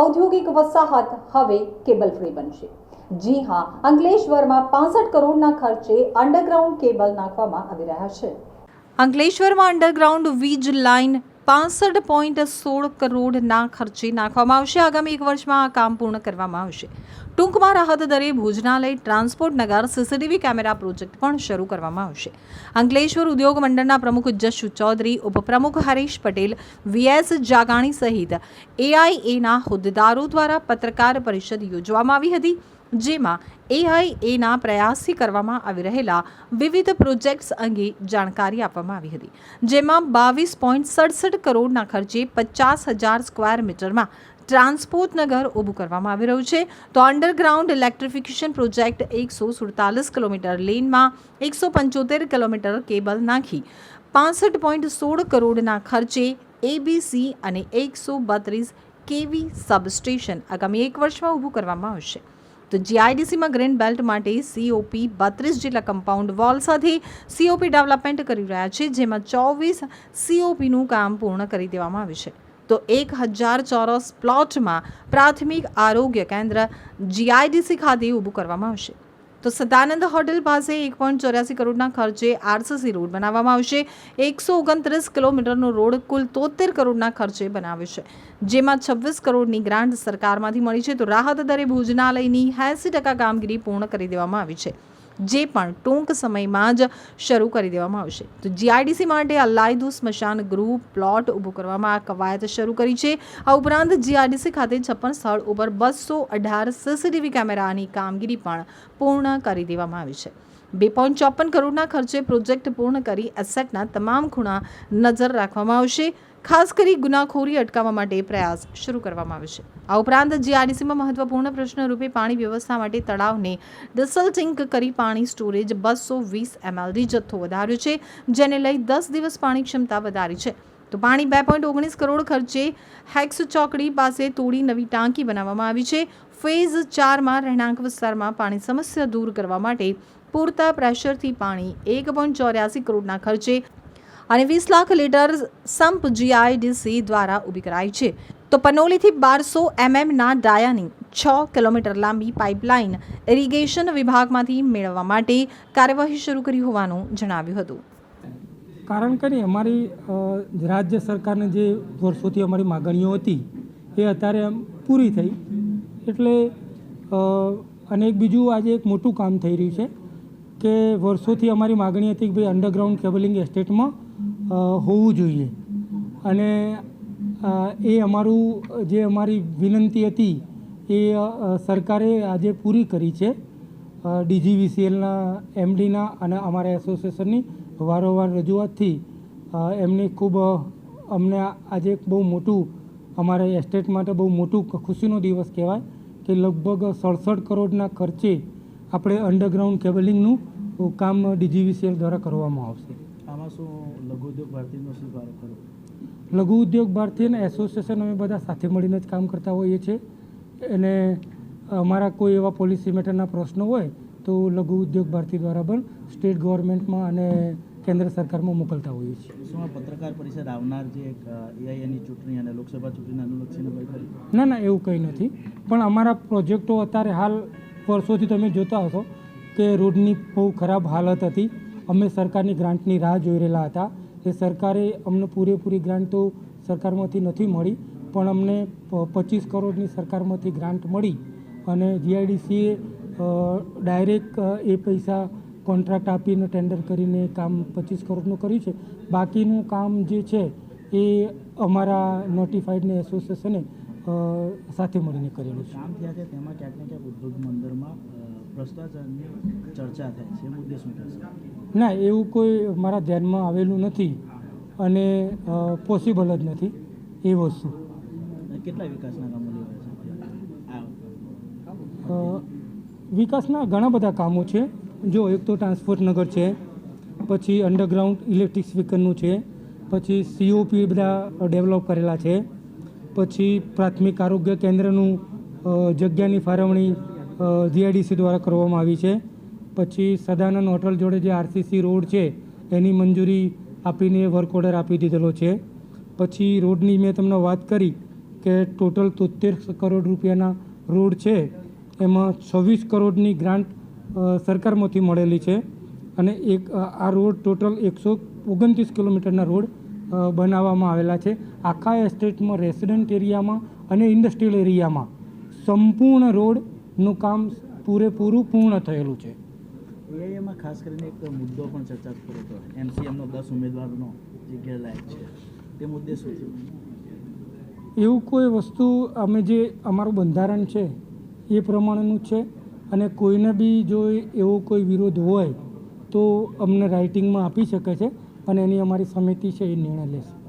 ઔદ્યોગિક વસાહત હવે કેબલ ફ્રી બનશે. જી હા, અંકલેશ્વરમાં પાસઠ કરોડના ખર્ચે અંડરગ્રાઉન્ડ કેબલ નાખવામાં આવી રહ્યા છે. અંકલેશ્વરમાં અંડરગ્રાઉન્ડ વીજ લાઇન પાસઠ પોઈન્ટ સોળ કરોડના ખર્ચે નાખવામાં આવશે. આગામી એક વર્ષમાં આ કામ પૂર્ણ કરવામાં આવશે. ટૂંકમાં રાહત દરે ભોજનાલય, ટ્રાન્સપોર્ટ નગર, સીસીટીવી કેમેરા પ્રોજેક્ટ પણ શરૂ કરવામાં આવશે. અંકલેશ્વર ઉદ્યોગ મંડળના પ્રમુખ જશુ ચૌધરી, ઉપપ્રમુખ હરીશ પટેલ વીએસ જાગાણી સહિત એઆઈએના હોદ્દેદારો દ્વારા પત્રકાર પરિષદ યોજવામાં આવી હતી. જેમાં એઆઈએના પ્રયાસથી કરવામાં આવી રહેલા વિવિધ પ્રોજેક્ટ્સ અંગે જાણકારી આપવામાં આવી હતી. જેમાં બાવીસ પોઈન્ટ સડસઠ કરોડના ખર્ચે પચાસ હજાર સ્ક્વેર મીટરમાં ટ્રાન્સપોર્ટ નગર ઊભું કરવામાં આવી રહ્યું છે. તો અંડરગ્રાઉન્ડ ઇલેક્ટ્રિફિકેશન પ્રોજેક્ટ એકસો સુડતાલીસ કિલોમીટર લેનમાં એકસો પંચોતેર કિલોમીટર કેબલ નાખી પાસઠ પોઈન્ટ સોળ કરોડના ખર્ચે એબીસી અને એકસો બત્રીસ કેવી સબસ્ટેશન આગામી એક વર્ષમાં ઊભું કરવામાં આવશે. તો જીઆઈડીસીમાં ગ્રીન બેલ્ટ માટે સીઓપી બત્રીસ જેટલા કમ્પાઉન્ડ વોલ સાથે સીઓપી ડેવલપમેન્ટ કરી રહ્યા છે, જેમાં ચોવીસ સીઓપીનું કામ પૂર્ણ કરી દેવામાં આવ્યું છે. તો એક હજાર ચોરસ પ્લોટમાં પ્રાથમિક આરોગ્ય કેન્દ્ર જીઆઈડીસી ખાતે ઊભું કરવામાં આવશે. તો સદાનંદ હોટેલ પાસે એક પોઈન્ટ ચોર્યાસી કરોડના ખર્ચે આરસીસી રોડ બનાવવામાં આવશે. એકસો ઓગણત્રીસ કિલોમીટરનો રોડ કુલ તોતેર કરોડના ખર્ચે બનાવ્યો છે. જેમાં છવ્વીસ કરોડની ગ્રાન્ટ સરકારમાંથી મળી છે. તો રાહત દરે ભોજનાલયની એંસી ટકા કામગીરી પૂર્ણ કરી દેવામાં આવી છે. જે પણ ટૂંક સમયમાં જ શરૂ કરી દેવામાં આવશે. તો જીઆઈડીસી માટે અલાયદું સ્મશાન ગૃહ પ્લોટ ઊભું કરવામાં આ કવાયત શરૂ કરી છે. આ ઉપરાંત જીઆઈડીસી ખાતે છપ્પન સ્થળ ઉપર બસો અઢાર સીસીટીવી કેમેરાની કામગીરી પણ પૂર્ણ કરી દેવામાં આવી છે. બે પોઈન્ટ ચોપન કરોડના ખર્ચે પ્રોજેક્ટ પૂર્ણ કરી એસેટના તમામ ખૂણા નજર રાખવામાં આવશે. ખાસ કરી ગુનાખોરી અટકાવવા માટે પ્રયાસ શરૂ કરવામાં આવશે આ ઉપરાંત જીઆરડીસીમાં મહત્વપૂર્ણ પ્રશ્ન રૂપે પાણી વ્યવસ્થા માટે તળાવને ડિસલ્ટિંગ કરી પાણી સ્ટોરેજ બસો વીસ એમએલડી જથ્થો વધાર્યો છે, જેને લઈ દસ દિવસ પાણી ક્ષમતા વધારી છે. તો પાણી બે પોઈન્ટ ઓગણીસ કરોડ ખર્ચે હેક્સ ચોકડી પાસે તોડી નવી ટાંકી બનાવવામાં આવી છે. ફેઝ ચારમાં રહેણાંક વિસ્તારમાં પાણી સમસ્યા દૂર કરવા માટે પૂરતા પ્રેશરથી પાણી એક પોઈન્ટ ચોર્યાસી કરોડના ખર્ચે અને વીસ લાખ લીટર સંપ જીઆઈડીસી દ્વારા ઊભી કરાઈ છે. તો પનોલીથી બારસો એમએમના ડાયાની છ કિલોમીટર લાંબી પાઇપલાઇન ઇરિગેશન વિભાગમાંથી મેળવવા માટે કાર્યવાહી શરૂ કરી હોવાનું જણાવ્યું હતું. કારણ કે નહીં, અમારી રાજ્ય સરકારની જે વર્ષોથી અમારી માગણીઓ હતી એ અત્યારે પૂરી થઈ. એટલે અને એક બીજું આજે એક મોટું કામ થઈ રહ્યું છે કે વર્ષોથી અમારી માગણી હતી કે ભાઈ અંડરગ્રાઉન્ડ કેબલિંગ એસ્ટેટમાં હોવું જોઈએ. અને એ અમારું, જે અમારી વિનંતી હતી, એ સરકારે આજે પૂરી કરી છે. ડીજીવીસીએલના એમડીના અને અમારા એસોસિએશનની વારંવાર રજૂઆતથી એમને ખૂબ અમને આજે બહુ મોટું, અમારા એસ્ટેટ માટે બહુ મોટું ખુશીનો દિવસ કહેવાય કે લગભગ સડસઠ કરોડના ખર્ચે આપણે અંડરગ્રાઉન્ડ કેબલિંગનું કામ ડીજીવીસીએલ દ્વારા કરવામાં આવશે. આમાં શું લઘુ ઉદ્યોગ ભારતીનો શું ફાળો લઘુ ઉદ્યોગ ભારતી અને એસોસિએશન અમે બધા સાથે મળીને જ કામ કરતા હોઈએ છીએ. અને અમારા કોઈ એવા પોલિસી મેટરના પ્રશ્નો હોય તો લઘુ ઉદ્યોગ ભારતી દ્વારા પણ સ્ટેટ ગવર્મેન્ટમાં અને કેન્દ્ર સરકારમાં મોકલતા હોઈએ છીએ. શું આ પત્રકાર પરિષદ આવનાર જે એક એઆઈએની ચૂંટણી અને લોકસભા ચૂંટણીને અનુલક્ષીને ના ના એવું કંઈ નથી. પણ અમારા પ્રોજેક્ટો અત્યારે હાલ વર્ષોથી તમે જોતા હશો કે રોડની બહુ ખરાબ હાલત હતી. અમે સરકારની ગ્રાન્ટની રાહ જોઈ રહેલા હતા. એ સરકારે અમને પૂરેપૂરી ગ્રાન્ટ તો સરકારમાંથી નથી મળી, પણ અમને પચીસ કરોડની સરકારમાંથી ગ્રાન્ટ મળી અને જીઆઈડીસીએ ડાયરેક્ટ એ પૈસા કોન્ટ્રાક્ટ આપીને ટેન્ડર કરીને કામ પચીસ કરોડનું કર્યું છે. બાકીનું કામ જે છે એ અમારા નોટિફાઈડને એસોસિએશને સાથે મળીને કરેલું છે. ને ક્યાંક ઉદ્યોગ મંદિરમાં ભ્રષ્ટાચારની ચર્ચા થાય છે એ મુદ્દે શું કહેશો? ના એવું કોઈ મારા ધ્યાનમાં આવેલું નથી અને પોસિબલ જ નથી એ વસ્તુ. કેટલા વિકાસના કામો લેવાય છે? વિકાસના ઘણા બધા કામો છે. જો એક તો ટ્રાન્સપોર્ટ નગર છે પછી અંડરગ્રાઉન્ડ ઇલેક્ટ્રિક સ્પીકરનું છે પછી સીઓપી બધા ડેવલપ કરેલા છે પછી પ્રાથમિક આરોગ્ય કેન્દ્રનું જગ્યાની ફાળવણી જીઆઈડીસી દ્વારા કરવામાં આવી છે. પછી સદાનંદ હોટલ જોડે જે આરસીસી રોડ છે, એની મંજૂરી આપીને વર્ક ઓર્ડર આપી દીધેલો છે. પછી રોડની મેં તમને વાત કરી કે ટોટલ તોતેર કરોડ રૂપિયાના રોડ છે. એમાં છવ્વીસ કરોડની ગ્રાન્ટ સરકારમાંથી મળેલી છે અને એક આ રોડ ટોટલ એકસો ઓગણત્રીસ કિલોમીટરના રોડ બનાવવામાં આવેલા છે. આખા એસ્ટેટમાં રેસિડન્ટ એરિયામાં અને ઇન્ડસ્ટ્રીયલ એરિયામાં સંપૂર્ણ રોડનું કામ પૂરેપૂરું પૂર્ણ થયેલું છે. એઆઈએમાં ખાસ કરીને એક મુદ્દો પણ ચર્ચા થતો હતો. એમસીએમનો દસ ઉમેદવારનો જે ગેરલાયક છે તે મુદ્દે શું છે એવું કોઈ વસ્તુ અમે જે અમારું બંધારણ છે એ પ્રમાણેનું છે અને કોઈને બી જો એવો કોઈ વિરોધ હોય તો અમને રાઇટિંગમાં આપી શકે છે અને એની અમારી સમિતિ છે એ નિર્ણય લેશે.